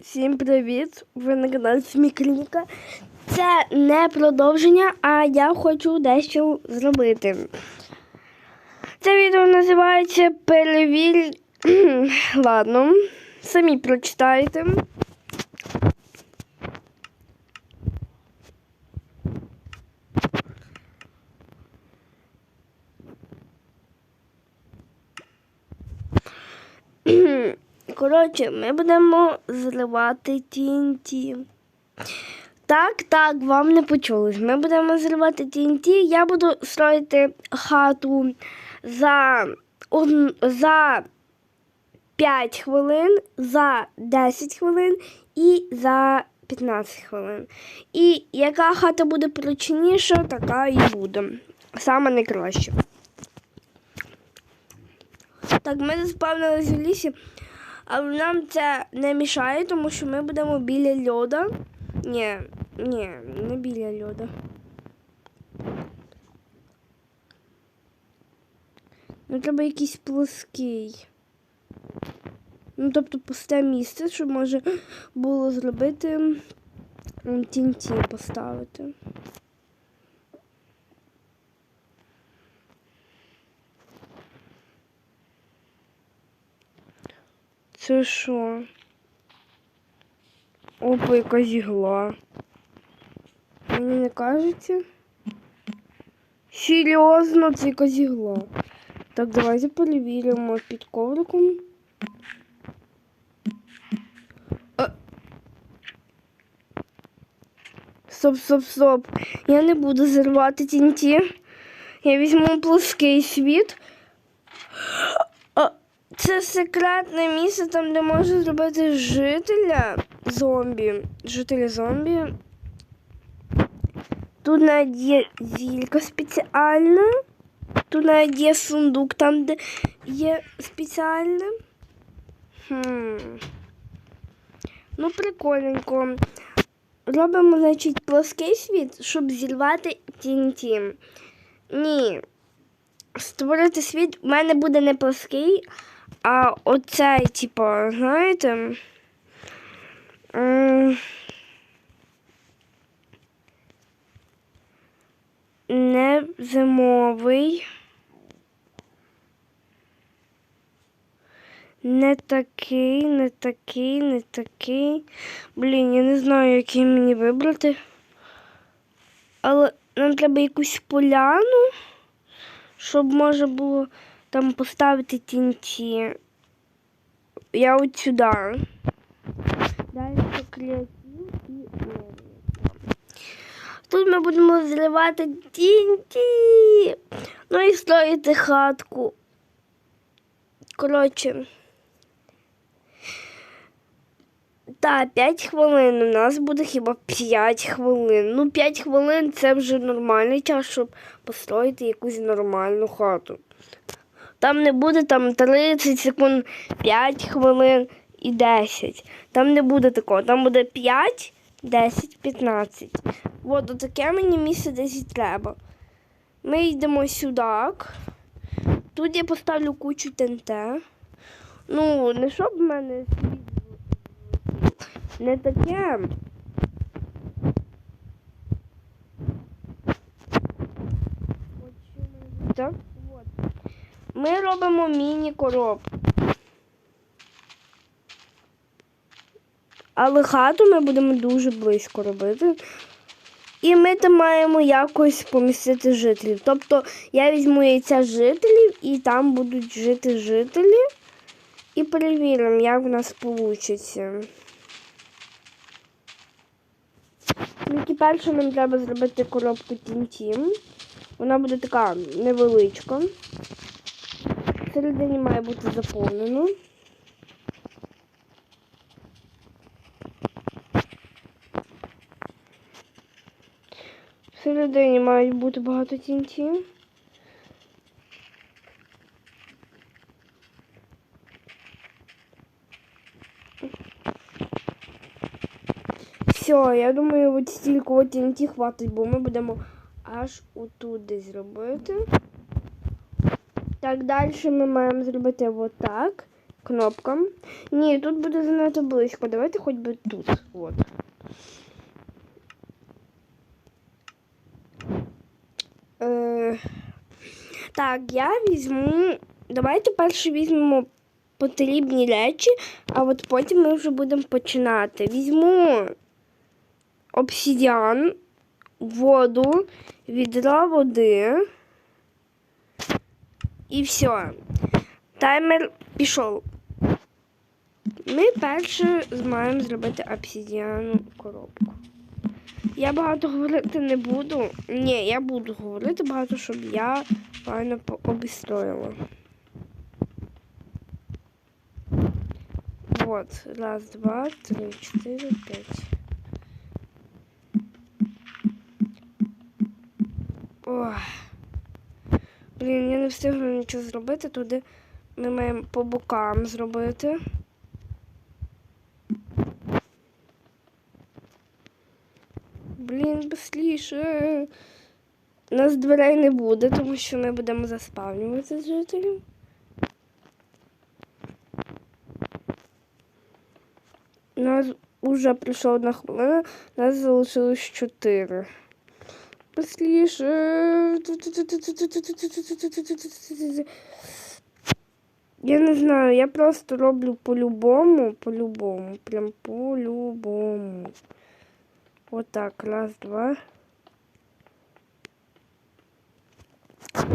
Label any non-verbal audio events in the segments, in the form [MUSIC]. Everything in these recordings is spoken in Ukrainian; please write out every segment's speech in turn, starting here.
Всім привіт! Ви на каналі Смікліка. Це не продовження, а я хочу дещо зробити. Це відео називається Перевір. [CLEARS THROAT] Ладно, самі прочитайте. Коротше, ми будемо зривати TNT. Так, так, вам не почулось. Ми будемо зривати TNT. Я буду строїти хату за, за 5 хвилин, за 10 хвилин і за 15 хвилин. І яка хата буде прочніша, така і буде. Саме найкраще. Так, ми заспавнились в лісі, але нам це не мішає, тому що ми будемо біля льода. Ні, ні, не біля льода. Ну, треба якийсь плоский. Ну, тобто пусте місце, щоб може було зробити м, тінті поставити. Це що? Опа, якась ігла. Мені не кажеться. Серйозно, це якась ігла. Так, давайте перевіримо під ковриком. Стоп, стоп, стоп. Я не буду зривати тінті. Я візьму плоский світ. Це секретне місце, там, де можна зробити жителя зомбі. Жителя зомбі. Тут навіть є зілька спеціальна. Тут навіть є сундук там, де є спеціальне. Хм. Ну, прикольненько. Робимо, значить, плоский світ, щоб зірвати TNT. Ні. Створити світ у мене буде не плоский, а оцей, типу, знаєте. Не зимовий. Не такий, не такий, не такий. Блін, я не знаю, який мені вибрати. Але нам треба якусь поляну, щоб можна було там поставити тінті. Я от сюди. Далі креатив і овочі. Тут ми будемо зривати тінті. Ну і строїти хатку. Коротше. Так, 5 хвилин. У нас буде хіба 5 хвилин. Ну, 5 хвилин це вже нормальний час, щоб построїти якусь нормальну хату. Там не буде там 30 секунд, 5 хвилин і 10. Там не буде такого. Там буде 5, 10, 15. От таке мені місце десь треба. Ми йдемо сюди. Тут я поставлю кучу ТНТ. Ну, не щоб в мене не таке. Так. Ми робимо міні-коробку. Але хату ми будемо дуже близько робити. І ми там маємо якось помістити жителів. Тобто я візьму яйця жителів і там будуть жити жителі. І перевіримо, як в нас вийде. Тільки перше нам треба зробити коробку Тім-Тім. Вона буде така невеличка. Всередині має бути заповнено. Всередині мають бути багато тінтів. Все, я думаю, от стільки от TNT хватить, бо ми будемо аж отут десь робити. Так, далі ми маємо зробити отак. кнопкам. Ні, тут буде занадто близько. Давайте хоч би тут. От. Е, так, я візьму. Давайте перше візьмемо потрібні речі, а от потім ми вже будемо починати. Візьму обсідіан, воду, відро води. І все. Таймер пішов. Ми перше маємо зробити обсідіану коробку. Я багато говорити не буду. Ні, я буду говорити багато, щоб я файно обістроїла. Вот, раз, два, три, чотири, п'ять. Ох. Блін, я не встигну нічого зробити. Туди ми маємо по бокам зробити. Блін, безсліше. Нас дверей не буде, тому що ми будемо заспавнювати жителів. У нас вже пройшла одна хвилина, у нас залишилось чотири. Безсліше. Я не знаю, я просто роблю по-любому, по-любому, прям по-любому. Вот так, раз, два.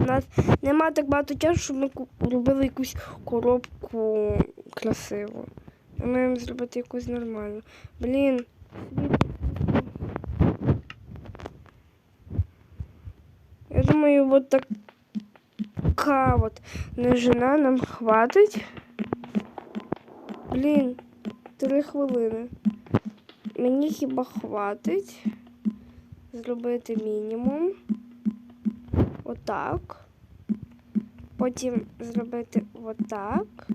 У нас нема так багато часу, щоб ми робили якусь коробку красиву. Ми маємо зробити якусь нормальну. Блін. Я думаю, вот така вот ножина нам хватить. Блін, три хвилини. Мені хіба хватить зробити мінімум. Отак. Потім зробити отак.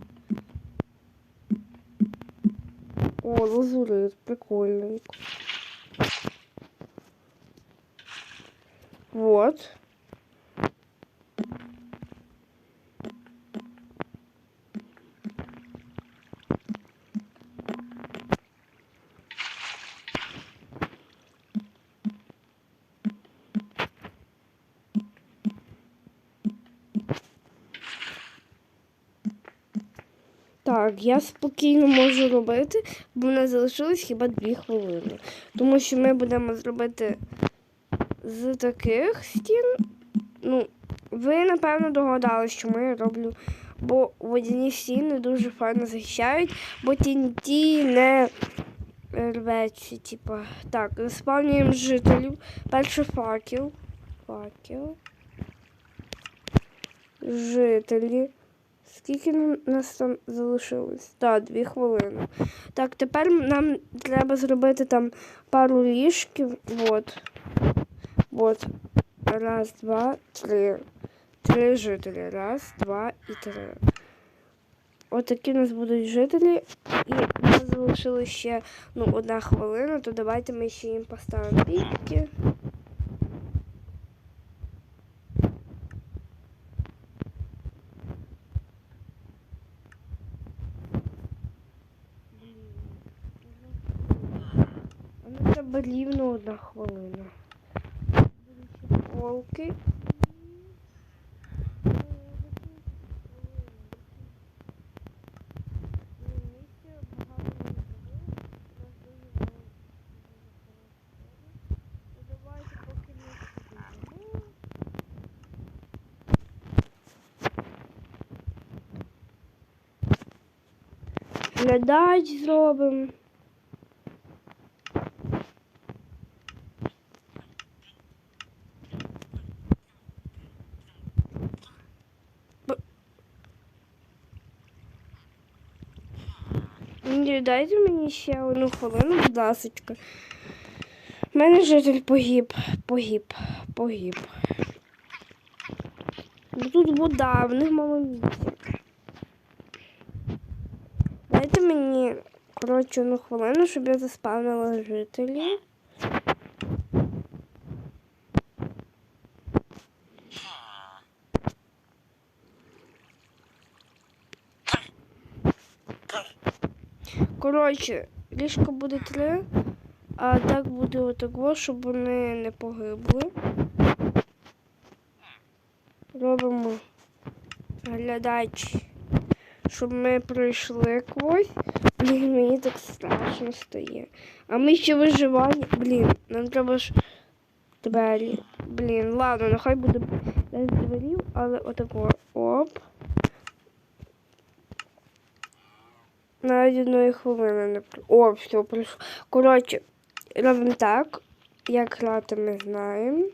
О, лазурит, прикольненько. Вот. Так, я спокійно можу робити, бо в нас залишилось хіба дві хвилини. Тому що ми будемо зробити з таких стін. Ну, ви, напевно, догадалися, що я роблю, бо водяні стіни дуже файно захищають, бо TNT не рветься, типа. Так, заспавнюємо жителів. Перший факел. Факел. Жителі. Скільки нас там залишилось? Так, дві хвилини. Так, тепер нам треба зробити там пару ліжків. Вот. Вот. Раз, два, три. Три жителі. Раз, два і три. От такі у нас будуть жителі. І у нас залишилось ще ну, одна хвилина, то давайте ми ще їм поставимо пітки. Ну, треба рівно одна хвилина. Волки. Глядач зробимо. Ні, Дайте мені ще одну хвилину, будь ласка. У мене житель погиб, погиб, погиб. Бо тут вода, в них мало місця. Дайте мені, коротше, одну хвилину, щоб я заспавнила жителі. Коротше, ліжко буде три, а так буде отако, щоб вони не погибли. Робимо глядач, щоб ми пройшли когось. Блін, мені так страшно стає. А ми ще виживання. Блін, нам треба ж двері. Блін, ладно, нехай буде без дверів, але отако. Оп. Навіть одної хвилини не. О, все, пройшло. Коротше, робимо так. Як грати ми знаємо.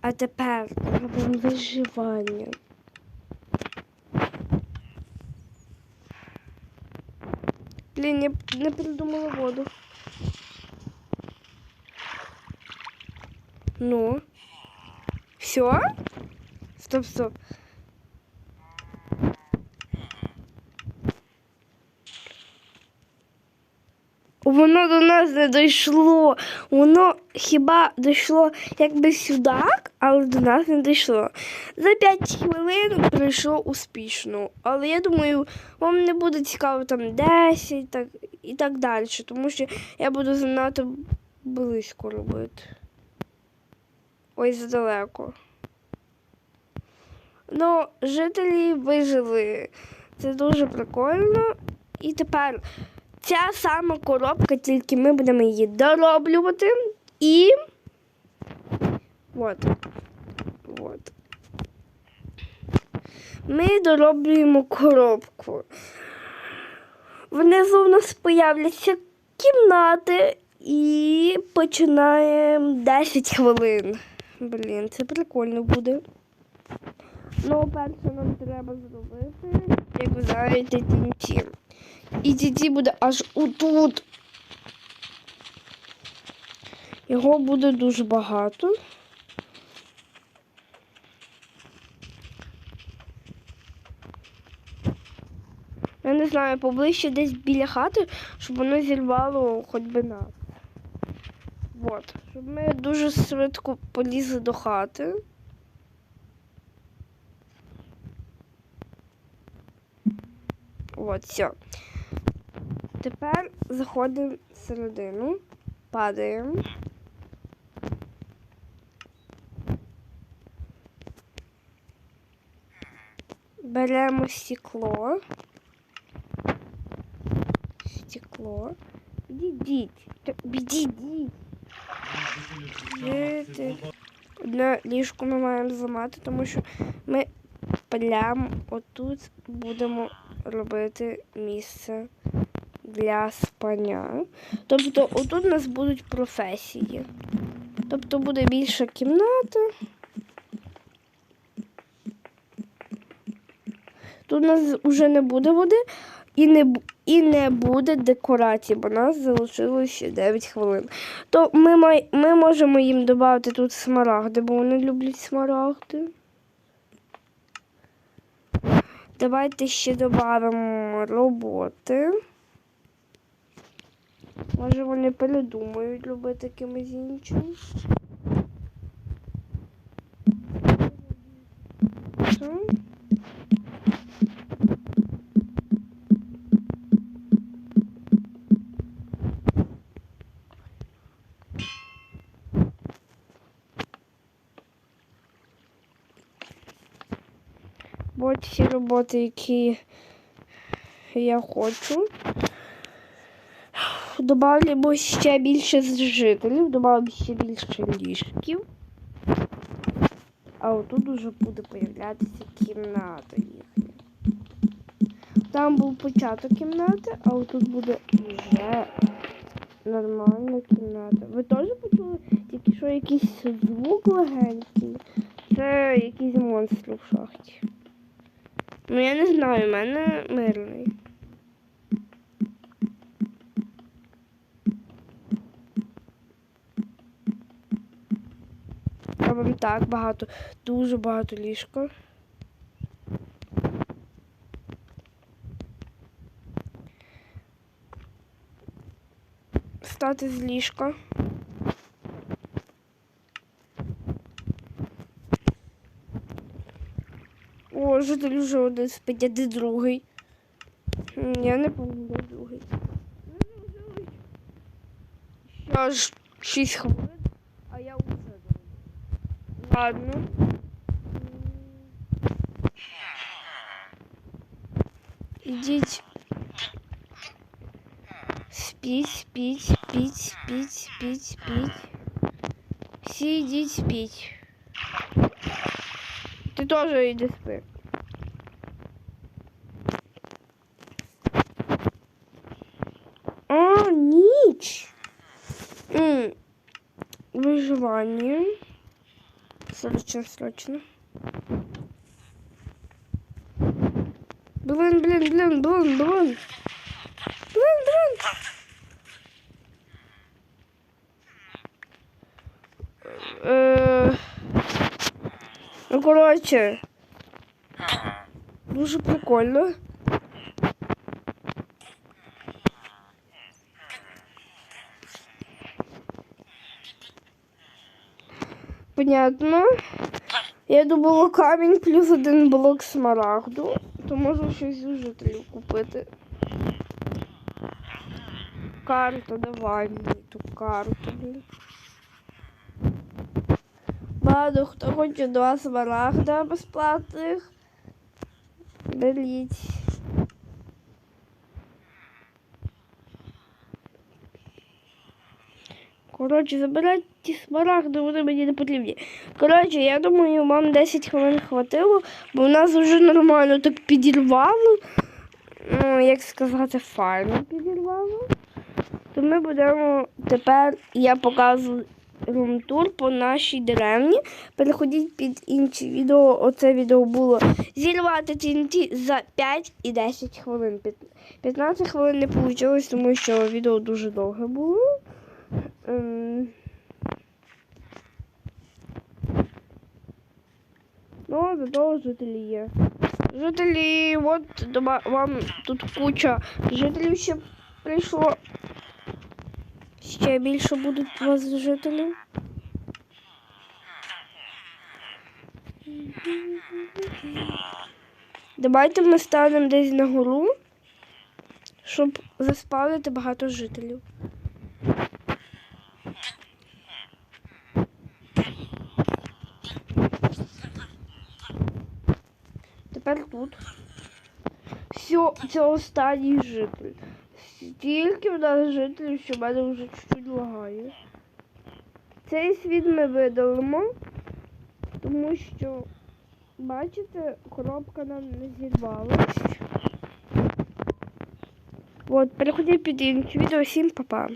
А тепер робимо виживання. Блін, я не придумала воду. Ну. Все? Стоп, стоп. Воно до нас не дійшло. Воно хіба дійшло якби сюди, але до нас не дійшло. За 5 хвилин пройшло успішно. Але я думаю, вам не буде цікаво там 10 так, і так далі, тому що я буду занадто близько робити. Ой, задалеко. Ну, жителі вижили. Це дуже прикольно. І тепер ця сама коробка, тільки ми будемо її дороблювати. І. От. От. Ми дороблюємо коробку. Внизу в нас появляться кімнати і починаємо 10 хвилин. Блін, це прикольно буде. Ну, перше нам треба зробити, як ви знаєте, тінці. І тіті буде аж отут. Його буде дуже багато. Я не знаю, поближче десь біля хати, щоб воно зірвало хоч би нас. От. Щоб ми дуже швидко полізли до хати. От, все. Тепер заходимо всередину, падаємо. Беремо стекло. Стекло. Відійдіть. Жити. Одне ліжко ми маємо зламати, тому що ми прямо отут будемо робити місце для спання. Тобто отут у нас будуть професії. Тобто буде більша кімната. Тут у нас вже не буде води і не, і не буде декорації, бо нас залишилося ще 9 хвилин. То ми, май, ми можемо їм додати тут смарагди, бо вони люблять смарагди. Давайте ще додамо роботи. Може вони передумають робити кимось іншим. От всі роботи, які я хочу. Добавимо ще більше жителів, додамо ще більше ліжків. А отут уже буде появлятися кімната їхня. Там був початок кімнати, а отут буде вже нормальна кімната. Ви теж почули тільки що якийсь звук легенький? Це якийсь монстр в шахті. Ну я не знаю, в мене мирний. Робимо так багато, дуже багато ліжка. Встати з ліжка. О, житель вже один спить, де другий? Я не пам'ятаю, другий. аж 6 хвилин, Ладно. Ідіть. Спіть, спіть, спіть, спіть, спіть, спіть. Всі йдіть спіть. Ти теж йди спи. А, ніч. М, Виживання. Срочно, срочно. Блин, блин, блин, блин, блин. Блин, блин. Е, Ну, коротше. Дуже прикольно. Понятно. Я думала камінь плюс один блок смарагду, то можу щось з жителів купити. Карту, давай мені ту карту. блін. Ладно, хто хоче два смарагда безплатних. Беріть. Коротше, забирайте ті смарагди, вони мені не потрібні. Коротше, я думаю, вам 10 хвилин хватило, бо в нас вже нормально так підірвало. Ну, як сказати, файно підірвало. То ми будемо тепер, я показую румтур по нашій деревні. Переходіть під інші відео. Оце відео було зірвати TNT за 5 і 10 хвилин. 15 хвилин не вийшло, тому що відео дуже довге було. Ем. Ну, зато жителі є. Жителі, от вам тут куча жителів ще прийшло. Ще більше будуть у вас жителів. Давайте ми станемо десь на гору, щоб заспавнити багато жителів. Тепер тут. Все, це останній житель. Стільки в нас жителів, що в мене вже чуть-чуть лагає. Цей світ ми видалимо, тому що, бачите, коробка нам не зірвалась. От, переходіть під інше відео. Всім па-па.